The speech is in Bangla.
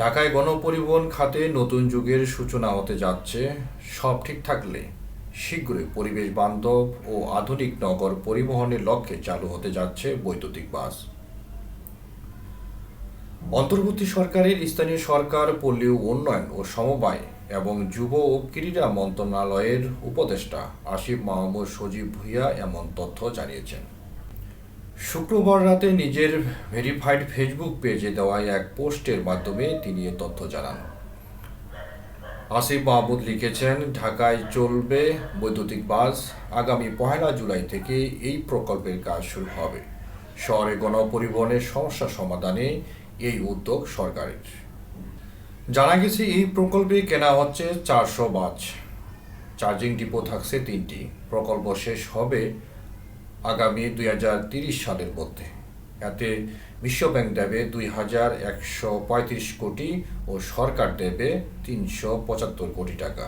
ঢাকায় গণপরিবহন খাতে নতুন যুগের সূচনা হতে যাচ্ছে। সব ঠিক থাকলে শীঘ্রই পরিবেশ বান্ধব ও আধুনিক নগর পরিবহনের লক্ষ্যে চালু হতে যাচ্ছে বৈদ্যুতিক বাস। অন্তর্বর্তী সরকারের স্থানীয় সরকার পল্লী উন্নয়ন ও সমবায় এবং যুব ও ক্রীড়া মন্ত্রণালয়ের উপদেষ্টা আসিফ মাহমুদ সজীব ভুইয়া এমন তথ্য জানিয়েছেন। শুক্রবার রাতে নিজের ভেরিফাইড ফেসবুক পেজে দেওয়া এক পোস্টের মাধ্যমে তিনি এ তথ্য জানান। আসিফ মাহমুদ লিখেছেন, ঢাকায় চলবে বৈদ্যুতিক বাস। আগামী পহেলা জুলাই থেকে এই প্রকল্পের কাজ শুরু হবে। শহরে গণপরিবহনের সমস্যা সমাধানে এই উদ্যোগ সরকারের। জানা গেছে, এই প্রকল্পে কেনা হচ্ছে চারশো বাস। চার্জিং ডিপো থাকছে তিনটি। প্রকল্প শেষ হবে আগামী দুই হাজার তিরিশ সালের মধ্যে। এতে বিশ্বব্যাংক দেবে দুই হাজার একশো পঁয়ত্রিশ কোটি ও সরকার দেবে তিনশো পঁচাত্তর কোটি টাকা।